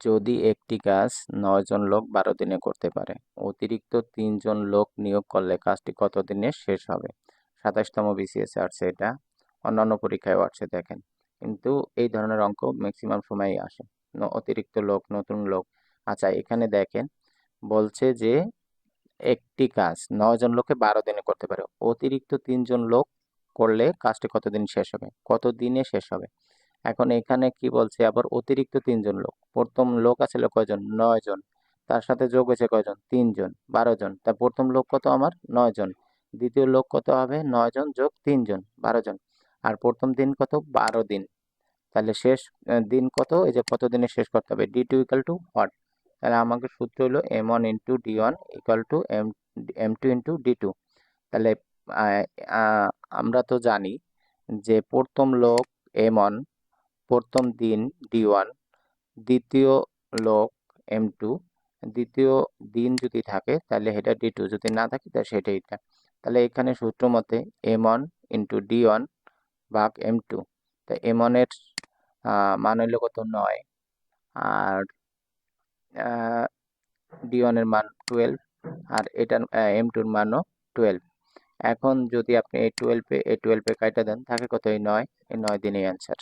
যদি একটি কাজ নয় জন লোক বারো দিনে করতে পারে, অতিরিক্ত তিনজন লোক নিয়োগ করলে কাজটি কত দিনে শেষ হবে? সাতাশতম বিসিএস আসছে এটা। অন্যান্য পরীক্ষায়ও আসছে, দেখেন। কিন্তু এই ধরনের অঙ্ক ম্যাক্সিমাম সময়ই আসে। অতিরিক্ত লোক, নতুন লোক। আচ্ছা এখানে দেখেন, বলছে যে একটি কাজ নয় জন লোকে বারো দিনে করতে পারে। অতিরিক্ত তিনজন লোক করলে কাজটি কতদিন শেষ হবে? কত দিনে শেষ হবে? এখন এখানে কি বলছে? আবার অতিরিক্ত তিনজন লোক। প্রথম লোক আছে কয়জন? নয় জন তার সাথে যোগ হয়েছে কয়জন? তিনজন। বারো জন। তা প্রথম লোক কত আমার? নয় জন দ্বিতীয় লোক কত হবে? নয় জন যোগ তিনজন। বারো জন। আর প্রথম দিন কত? বারো দিন। তাহলে শেষ দিন কত? এই যে কত দিনে শেষ করতে হবে? D two equal to what তাহলে আমাকে সূত্র হলো M one into D one equal to M M two into D two. তাহলে আমরা তো জানি যে প্রথম লোক এম ওয়ান প্রথম দিন ডি ওয়ান দ্বিতীয় লোক এম টু দ্বিতীয় দিন যদি থাকে তাহলে সেটা ডি টু যদি না থাকে তাহলে সেটা এটা। তাহলে এখানে সূত্র মতে M one into D one ভাগ এম টু তা এম ওয়ানের মান হইল কত? নয়। আর ডি ওয়ানের মান টুয়েলভ আর এটার এম টুর মানও টুয়েলভ এখন যদি আপনি এই টুয়েলভে এই টুয়েলভে কাইটা দেন থাকে কত? নয়। এই নয় দিনেই অ্যান্সার